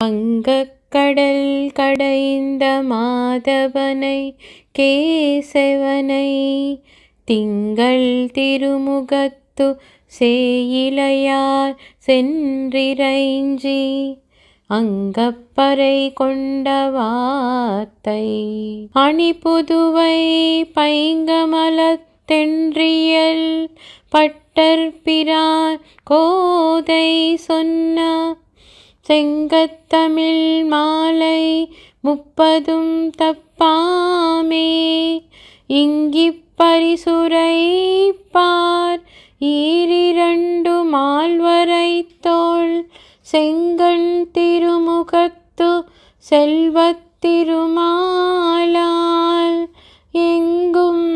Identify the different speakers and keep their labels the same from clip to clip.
Speaker 1: வங்கக்கடல் கடைந்த மாதவனை கேசவனை திங்கள் திருமுகத்து சேயிலையார் சென்றிரைஞ்சி அங்கப்பறை கொண்ட வார்த்தை அணிபுதுவை பைங்கமலத்தென்றியல் பட்டர்பிரான் கோதை சொன்ன செங்கத்தமிழ் மாலை முப்பதும் தப்பாமே. இங்கிப்பரிசுரைப்பார் ஈரிரண்டு மால்வரை தோல் செங்கண் திருமுகத்து செல்வத்திருமாலால் எங்கும்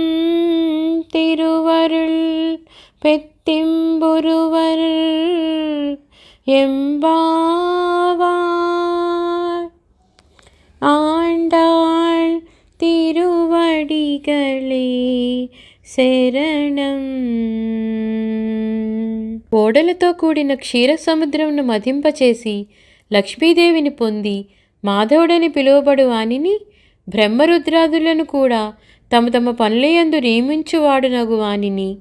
Speaker 1: திருவருள் பெத்திம்புருவர் எம்பாவார் ஆண்டாள் తిరువడిగలే శరణం ఓడలతో కూడిన క్షీర సముద్రంను మదింపచేసి లక్ష్మీదేవిని పొంది మాధవుడని పిలువబడు వానిని బ్రహ్మరుద్రాదులను కూడా తమ తమ పనులయందు నియమించువాడునగు వానిని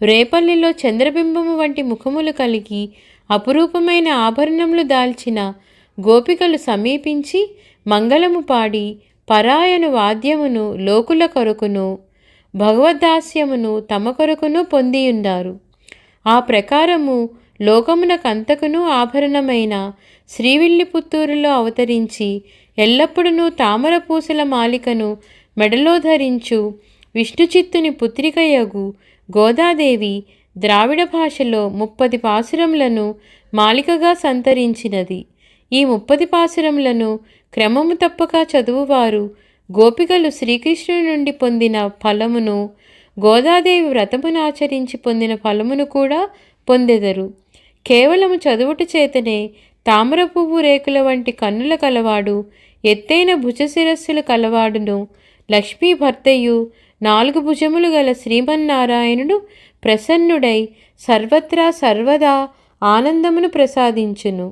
Speaker 1: రేపల్లిలో చంద్రబింబము వంటి ముఖములు కలిగి అపురూపమైన ఆభరణములు దాల్చిన గోపికలు సమీపించి మంగళము పాడి పరాయణ వాద్యమును లోకుల కొరకును భగవద్దాస్యమును తమ కొరకును పొందియుండారు. ఆ ప్రకారము లోకమునకంతకును ఆభరణమైన శ్రీవిల్లిపుత్తూరులో అవతరించి ఎల్లప్పుడూ తామర పూసల మాలికను మెడలో ధరించు విష్ణుచిత్తుని పుత్రికయగు గోదాదేవి ద్రావిడ భాషలో ముప్పది పాసురములను మాలికగా సంతరించినది. ఈ ముప్పది పాసురములను క్రమము తప్పక చదువువారు గోపికలు శ్రీకృష్ణుని నుండి పొందిన ఫలమును గోదాదేవి వ్రతమును ఆచరించి పొందిన ఫలమును కూడా పొందెదరు. కేవలము చదువుట చేతనే తామర పువ్వు రేకుల వంటి కన్నుల కలవాడు ఎత్తైన భుజశిరస్సుల కలవాడును. లక్ష్మీ భర్తయు నాలుగు భుజములు గల శ్రీమన్నారాయణుడు ప్రసన్నుడై సర్వత్రా సర్వదా ఆనందమును ప్రసాదించును.